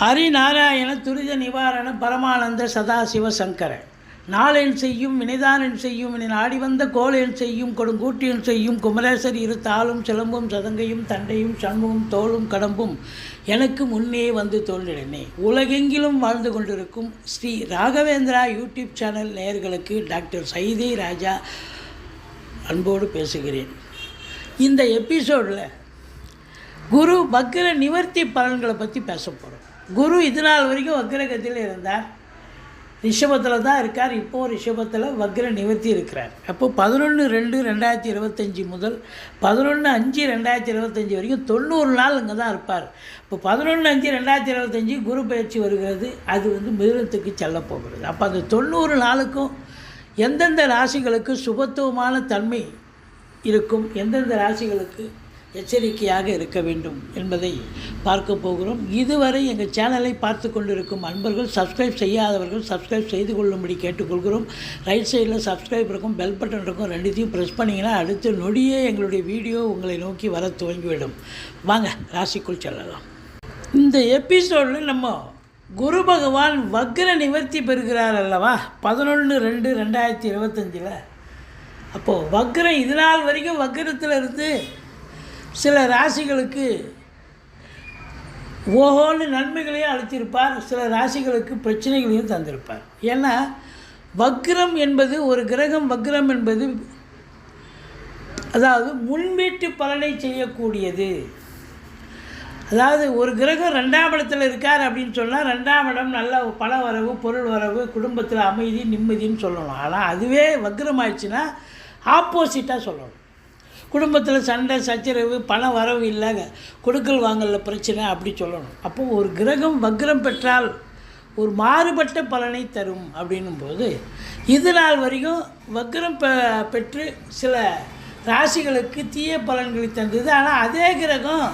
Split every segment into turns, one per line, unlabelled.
ஹரிநாராயண துரித நிவாரண பரமானந்த சதாசிவ சங்கர. நாளென் செய்யும் வினைதானன் செய்யும் என நாடி வந்த கோளென் செய்யும் கொடுங்கூட்டியன் செய்யும் குமரேசர் இரு தாளும் சிலம்பும் சதங்கையும் தண்டையும் சண்முகம் தோளும் கடம்பும் எனக்கு முன்னே வந்து தோன்றினே உலகெங்கிலும் வாழ்ந்து கொண்டிருக்கும் ஸ்ரீ ராகவேந்திரா யூடியூப் சேனல் நேயர்களுக்கு டாக்டர் சைதே ராஜா அன்போடு பேசுகிறேன். இந்த எபிசோடில் குரு பக்ர நிவர்த்தி பலன்களை பற்றி பேச போகிறோம் குரு இது நாள் வரைக்கும் வக்ரகத்தில் இருந்தார். ரிஷபத்தில் தான் இருக்கார். இப்போது ரிஷபத்தில் வக்ர நிவர்த்தி இருக்கிறார். அப்போ பதினொன்று ரெண்டு ரெண்டாயிரத்தி இருபத்தஞ்சி முதல் பதினொன்று அஞ்சு ரெண்டாயிரத்தி இருபத்தஞ்சி வரைக்கும் தொண்ணூறு நாள் இங்கே தான் இருப்பார். இப்போ பதினொன்று அஞ்சு ரெண்டாயிரத்தி இருபத்தஞ்சி குரு பயிற்சி வருகிறது. அது வந்து மிருகத்துக்கு செல்ல போகிறது. அப்போ அந்த தொண்ணூறு நாளுக்கும் எந்தெந்த ராசிகளுக்கு சுபத்துவமான தன்மை இருக்கும்? எந்தெந்த ராசிகளுக்கு எச்சரிக்கையாக இருக்க வேண்டும் என்பதை பார்க்க போகிறோம். இதுவரை எங்கள் சேனலை பார்த்து கொண்டிருக்கும் அன்பர்கள் சப்ஸ்கிரைப் செய்யாதவர்கள் சப்ஸ்கிரைப் செய்து கொள்ளும்படி கேட்டுக்கொள்கிறோம். ரைட் சைடில் சப்ஸ்கிரைப் இருக்கும் பெல் பட்டன் இருக்கும் ரெண்டுத்தையும் ப்ரெஸ் பண்ணிங்கன்னா அடுத்த நொடியே எங்களுடைய வீடியோ உங்களை நோக்கி வர துவங்கிவிடும். வாங்க ராசிக்குள் செல்லலாம். இந்த எபிசோடில் நம்ம குரு பகவான் வக்ர நிவர்த்தி பெறுகிறார் அல்லவா? பதினொன்று ரெண்டு ரெண்டாயிரத்தி இருபத்தஞ்சில். அப்போது வக்ரம் இது நாள் வரைக்கும் வக்ரத்தில் இருந்து சில ராசிகளுக்கு ஓஹோன்னு நன்மைகளையும் அளித்திருப்பார் சில ராசிகளுக்கு பிரச்சனைகளையும் தந்திருப்பார். ஏன்னா வக்ரம் என்பது ஒரு கிரகம் வக்ரம் என்பது அதாவது முன்வீட்டு பலனை செய்யக்கூடியது. அதாவது ஒரு கிரகம் ரெண்டாம் இடத்துல இருக்கார் அப்படின்னு சொன்னால் ரெண்டாம் இடம் நல்ல பண வரவு பொருள் வரவு குடும்பத்தில் அமைதி நிம்மதின்னு சொல்லணும். ஆனால் அதுவே வக்ரம் ஆயிடுச்சுன்னா ஆப்போசிட்டாக சொல்லணும். குடும்பத்தில் சண்டை சச்சரவு பணம் வரவு இல்லைங்க. கொடுக்கல் வாங்கல பிரச்சனை அப்படி சொல்லணும். அப்போ ஒரு கிரகம் வக்ரம் பெற்றால் ஒரு மாறுபட்ட பலனை தரும் அப்படின்னும் போது இது நாள் வரைக்கும் வக்ரம் பெ பெற்று சில ராசிகளுக்கு தீய பலன்களை தந்தது. ஆனால் அதே கிரகம்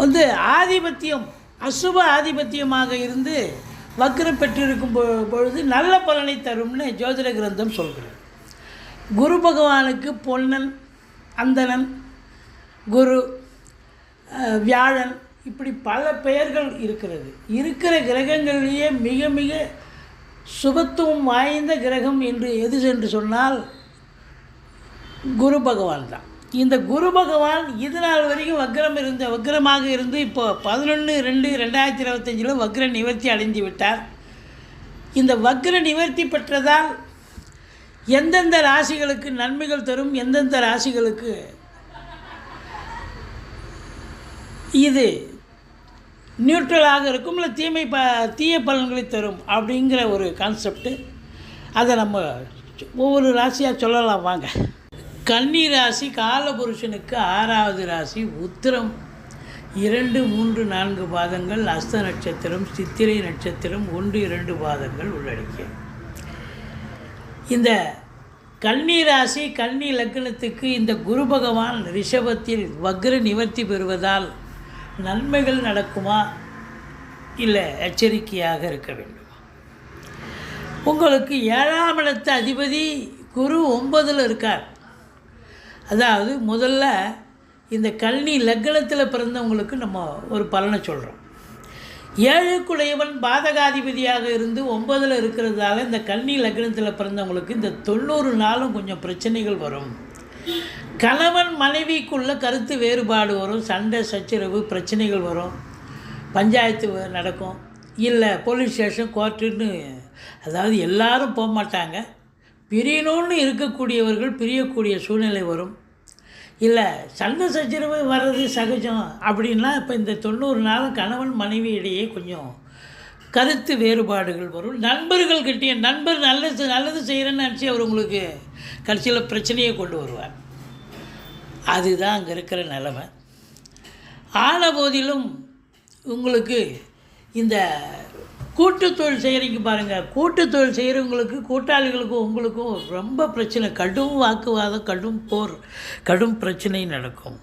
வந்து ஆதிபத்தியம் அசுப ஆதிபத்தியமாக இருந்து வக்ரம் பெற்றிருக்கும் பொழுது நல்ல பலனை தரும்னு ஜோதிட கிரந்தம் சொல்கிறது. குரு பகவானுக்கு பொன்னன் அந்தணன் குரு வியாழன் இப்படி பல பெயர்கள் இருக்கிறது. இருக்கிற கிரகங்களிலேயே மிக மிக சுபத்துவம் வாய்ந்த கிரகம் என்று எது என்று சொன்னால் குரு பகவான் தான். இந்த குரு பகவான் இது நாள் வரைக்கும் வக்ரம் இருந்த வக்ரமாக இருந்து இப்போ பதினொன்று ரெண்டு ரெண்டாயிரத்தி இருபத்தஞ்சில் வக்ர நிவர்த்தி அடைந்து விட்டார். இந்த வக்ர நிவர்த்தி பெற்றதால் எந்தெந்த ராசிகளுக்கு நன்மைகள் தரும் எந்தெந்த ராசிகளுக்கு? இது நியூட்ரலாக இருக்கும் இல்லை தீமை ப தீய பலன்களை தரும் அப்படிங்கிற ஒரு கான்செப்ட்டு அதை நம்ம ஒவ்வொரு ராசியாக சொல்லலாம் வாங்க. கன்னி ராசி காலபுருஷனுக்கு ஆறாவது ராசி உத்திரம். இரண்டு மூன்று நான்கு பாதங்கள் அஸ்த நட்சத்திரம் சித்திரை நட்சத்திரம் ஒன்று இரண்டு பாதங்கள் உள்ளடக்கியது. இந்த கன்னி ராசி கன்னி லக்னத்துக்கு இந்த குரு பகவான் ரிஷபத்தில் வக்ர நிவர்த்தி பெறுவதால் நன்மைகள் நடக்குமா? இல்லை எச்சரிக்கையாக இருக்க வேண்டும். உங்களுக்கு ஏழாம் இடத்த அதிபதி குரு ஒன்பதில் இருக்கார். அதாவது முதல்ல இந்த கல்னி லக்னத்தில் பிறந்தவங்களுக்கு நம்ம ஒரு பலனை சொல்கிறோம் ஏழுக்குடையவன் பாதகாதிபதியாக இருந்து ஒன்பதில் இருக்கிறதால இந்த கன்னி லக்னத்தில் பிறந்தவங்களுக்கு இந்த தொண்ணூறு நாளும் கொஞ்சம் பிரச்சனைகள் வரும். கணவன் மனைவிக்குள்ள கருத்து வேறுபாடு வரும் சண்டை சச்சரவு பிரச்சனைகள் வரும். பஞ்சாயத்து நடக்கும். இல்லை போலீஸ் ஸ்டேஷன் கோர்ட்டுன்னு அதாவது எல்லாரும் போக மாட்டாங்க பிரியணும்னு இருக்கக்கூடியவர்கள் பிரியக்கூடிய சூழ்நிலை வரும். இல்லை சண்டை சச்சரவு வர்றது சகஜம் அப்படின்னா இப்போ இந்த தொண்ணூறு நாளும் கணவன் மனைவி இடையே கொஞ்சம் கருத்து வேறுபாடுகள் வரும். நண்பர்கள் கிட்டே நண்பர் நல்லது நல்லது செய்கிறேன்னு நினச்சி அவர் உங்களுக்கு கடைசியில் பிரச்சனையை கொண்டு வருவார். அதுதான் அங்கே இருக்கிற நிலமை. ஆன போதிலும் உங்களுக்கு இந்த கூட்டுத்தொழில் செய்கிறீங்க பாருங்கள் கூட்டுத்தொழில் செய்கிறவங்களுக்கு கூட்டாளிகளுக்கும் உங்களுக்கும் ரொம்ப பிரச்சனை. கடும் வாக்குவாதம் கடும் போர் கடும் பிரச்சனை நடக்கும்.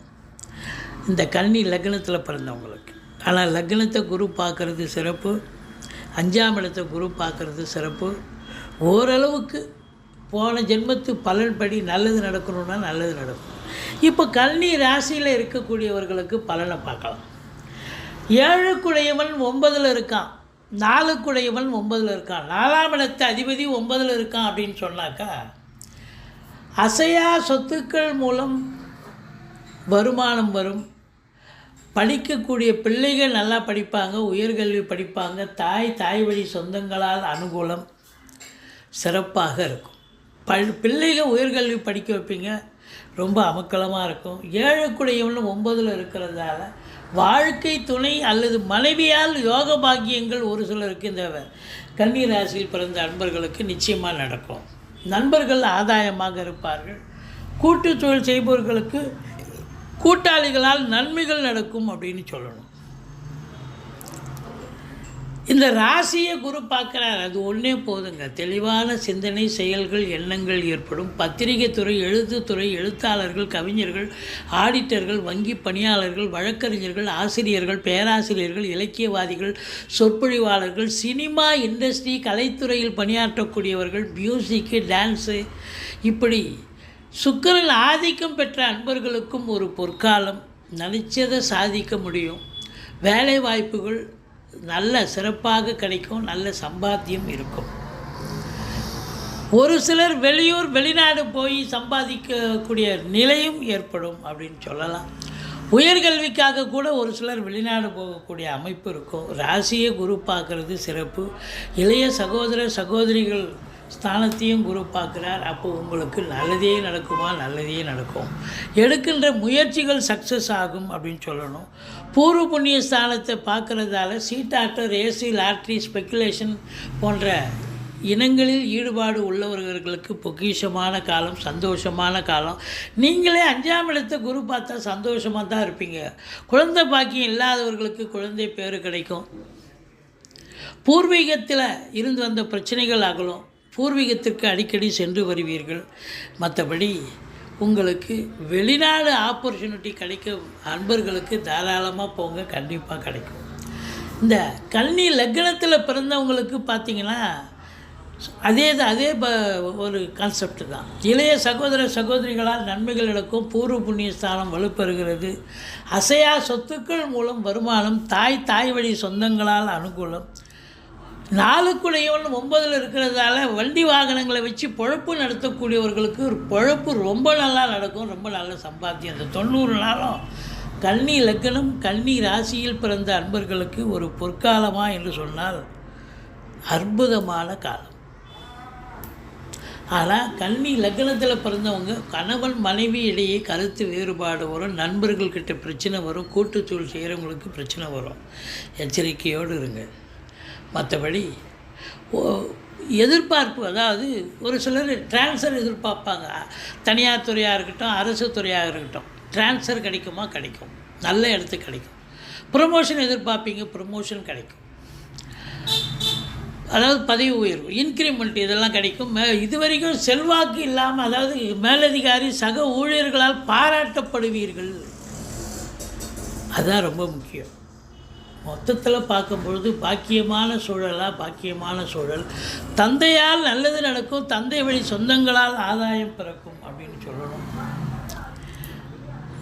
இந்த கன்னி லக்னத்தில் பிறந்தவங்களுக்கு. ஆனால் லக்னத்தை குரு பார்க்குறது சிறப்பு. அஞ்சாம் இடத்தை குரு பார்க்குறது சிறப்பு. ஓரளவுக்கு போன ஜென்மத்து பலன்படி நல்லது நடக்கணும்னா நல்லது நடக்கும். இப்போ கல்வி ராசியில் இருக்கக்கூடியவர்களுக்கு பலனை பார்க்கலாம். ஏழுக்குடையவன் ஒன்பதில் இருக்கான். நாலுக்குடையவன் ஒன்பதில் இருக்கான். நாலாம் இடத்து அதிபதி ஒன்பதில் இருக்கான் அப்படின்னு சொன்னாக்கா அசையா சொத்துக்கள் மூலம் வருமானம் வரும். படிக்கக்கூடிய பிள்ளைகள் நல்லா படிப்பாங்க உயர்கல்வி படிப்பாங்க தாய் தாய் வழி சொந்தங்களால் அனுகூலம் சிறப்பாக இருக்கும். பல் பிள்ளைகள் உயர்கல்வி படிக்க வைப்பீங்க ரொம்ப அமக்கலமாக இருக்கும். ஏழுக்குடையவன் ஒன்பதில் இருக்கிறதால வாழ்க்கை துணை அல்லது மனைவியால் யோக பாக்கியங்கள் ஒரு சிலருக்கு இந்த கன்னி ராசியில் பிறந்த அன்பர்களுக்கு நிச்சயமாக நடக்கும். நண்பர்கள் ஆதாயமாக இருப்பார்கள். கூட்டு தொழில் செய்பவர்களுக்கு கூட்டாளிகளால் நன்மைகள் நடக்கும் அப்படின்னு சொல்லணும். இந்த ராசியை குரு பார்க்குறார் அது ஒன்றே போதுங்க. தெளிவான சிந்தனை செயல்கள் எண்ணங்கள் ஏற்படும். பத்திரிகை துறை எழுத்துத்துறை எழுத்தாளர்கள் கவிஞர்கள் ஆடிட்டர்கள் வங்கி பணியாளர்கள் வழக்கறிஞர்கள் ஆசிரியர்கள் பேராசிரியர்கள் இலக்கியவாதிகள் சொற்பொழிவாளர்கள் சினிமா இண்டஸ்ட்ரி கலைத்துறையில் பணியாற்றக்கூடியவர்கள் மியூசிக்கு டான்ஸு இப்படி சுக்கரன் ஆதிக்கம் பெற்ற அன்பர்களுக்கும் ஒரு பொற்காலம். நினைச்சதை சாதிக்க முடியும். வேலை வாய்ப்புகள் நல்ல சிறப்பாக கிடைக்கும் நல்ல சம்பாத்தியம் இருக்கும். ஒரு சிலர் வெளியூர் வெளிநாடு போய் சம்பாதிக்கக்கூடிய நிலையும் ஏற்படும் அப்படின்னு சொல்லலாம். உயர்கல்விக்காக கூட ஒரு சிலர் வெளிநாடு போகக்கூடிய அமைப்பு இருக்கும். ராசியை குரு பார்க்கறது சிறப்பு. இளைய சகோதர சகோதரிகள் ஸ்தானத்தையும் குரு பார்க்குறார். அப்போ உங்களுக்கு நல்லதே நடக்குமா? நல்லதே நடக்கும். எடுக்கின்ற முயற்சிகள் சக்ஸஸ் ஆகும் அப்படின்னு சொல்லணும். பூர்வ புண்ணிய ஸ்தானத்தை பார்க்குறதால சீட்டாக்டர் ஏசி லாட்ரி ஸ்பெக்குலேஷன் போன்ற இனங்களில் ஈடுபாடு உள்ளவர்களுக்கு பொக்கிஷமான காலம் சந்தோஷமான காலம். நீங்களே அஞ்சாம் இடத்தை குரு பார்த்தா சந்தோஷமாக தான் இருப்பீங்க. குழந்தை பாக்கியம் இல்லாதவர்களுக்கு குழந்தை பேர் கிடைக்கும். பூர்வீகத்தில் இருந்து வந்த பிரச்சனைகள் அகலும். பூர்வீகத்திற்கு அடிக்கடி சென்று வருவீர்கள். மற்றபடி உங்களுக்கு வெளிநாடு ஆப்பர்ச்சுனிட்டி கிடைக்க அன்பர்களுக்கு தாராளமாக போங்க கண்டிப்பாக கிடைக்கும். இந்த கன்னி லக்னத்தில் பிறந்தவங்களுக்கு பார்த்தீங்கன்னா அதே தான் அதே ப ஒரு கான்செப்ட் தான். இளைய சகோதர சகோதரிகளால் நன்மைகள் நடக்கும். பூர்வ புண்ணிய ஸ்தானம் வலுப்பெறுகிறது. அசையா சொத்துக்கள் மூலம் வருமானம் தாய் தாய் வழி சொந்தங்களால் அனுகூலம். நாலுக்குடையவன் ஒன்பதில் இருக்கிறதால வண்டி வாகனங்களை வச்சு பொழப்பு நடத்தக்கூடியவர்களுக்கு ஒரு பொழப்பு ரொம்ப நல்லா நடக்கும் ரொம்ப நல்ல சம்பாத்தியம். இந்த தொண்ணூறு நாளும் கன்னி லக்கணம் கன்னி ராசியில் பிறந்த அன்பர்களுக்கு ஒரு பொற்காலமா என்று சொன்னால் அற்புதமான காலம். ஆனால் கன்னி லக்னத்தில் பிறந்தவங்க கணவன் மனைவி இடையே கருத்து வேறுபாடு வரும் நண்பர்கள்கிட்ட பிரச்சனை வரும் கூட்டுச்சூழல் செய்கிறவங்களுக்கு பிரச்சனை வரும். எச்சரிக்கையோடு இருங்க. மற்றபடி எதிர்பார்ப்பு அதாவது ஒரு சிலர் டிரான்ஸ்ஃபர் எதிர்பார்ப்பாங்க. தனியார் துறையாக இருக்கட்டும் அரசு துறையாக இருக்கட்டும். டிரான்ஸ்ஃபர் கிடைக்குமா? கிடைக்கும். நல்ல இடத்துக்கு கிடைக்கும். ப்ரொமோஷன் எதிர்பார்ப்பீங்க? ப்ரொமோஷன் கிடைக்கும். அதாவது பதவி உயர்வு இன்க்ரிமெண்ட் இதெல்லாம் கிடைக்கும். மே இது வரைக்கும் செல்வாக்கு இல்லாமல் அதாவது மேலதிகாரி சக ஊழியர்களால் பாராட்டப்படுவீர்கள். அதுதான் ரொம்ப முக்கியம். மொத்தத்தில் பார்க்கும்பொழுது பாக்கியமான சூழலாக பாக்கியமான சூழல். தந்தையால் நல்லது நடக்கும் தந்தை வழி சொந்தங்களால் ஆதாயம் பிறக்கும் அப்படின்னு சொல்லணும்.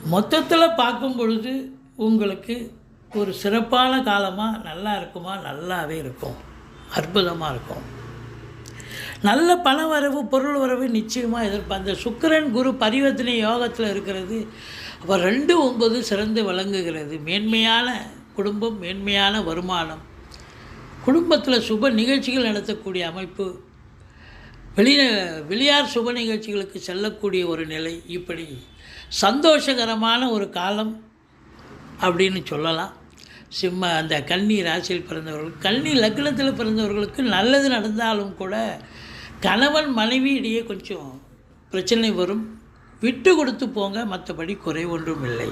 மொத்தத்தில் பார்க்கும் பொழுது உங்களுக்கு ஒரு சிறப்பான காலமாக நல்லா இருக்குமா? நல்லாவே இருக்கும். அற்புதமாக இருக்கும். நல்ல பண வரவு பொருள் வரவு நிச்சயமாக எதிர்ப்பு அந்த குரு பரிவர்த்தனை யோகத்தில் இருக்கிறது அப்போ ரெண்டு ஒம்பது சிறந்து விளங்குகிறது. மேன்மையான குடும்பம் மேன்மையான வருமானம். குடும்பத்தில் சுப நிகழ்ச்சிகள் நடத்தக்கூடிய அமைப்பு. வெளி வெளியார் சுப நிகழ்ச்சிகளுக்கு செல்லக்கூடிய ஒரு நிலை. இப்படி சந்தோஷகரமான ஒரு காலம் அப்படின்னு சொல்லலாம். சிம்ம அந்த கன்னி ராசியில் பிறந்தவர்கள் கன்னி லக்னத்தில் பிறந்தவர்களுக்கு நல்லது நடந்தாலும் கூட கணவன் மனைவி இடையே கொஞ்சம் பிரச்சனை வரும். விட்டு கொடுத்து போங்க மற்றபடி குறை ஒன்றும் இல்லை.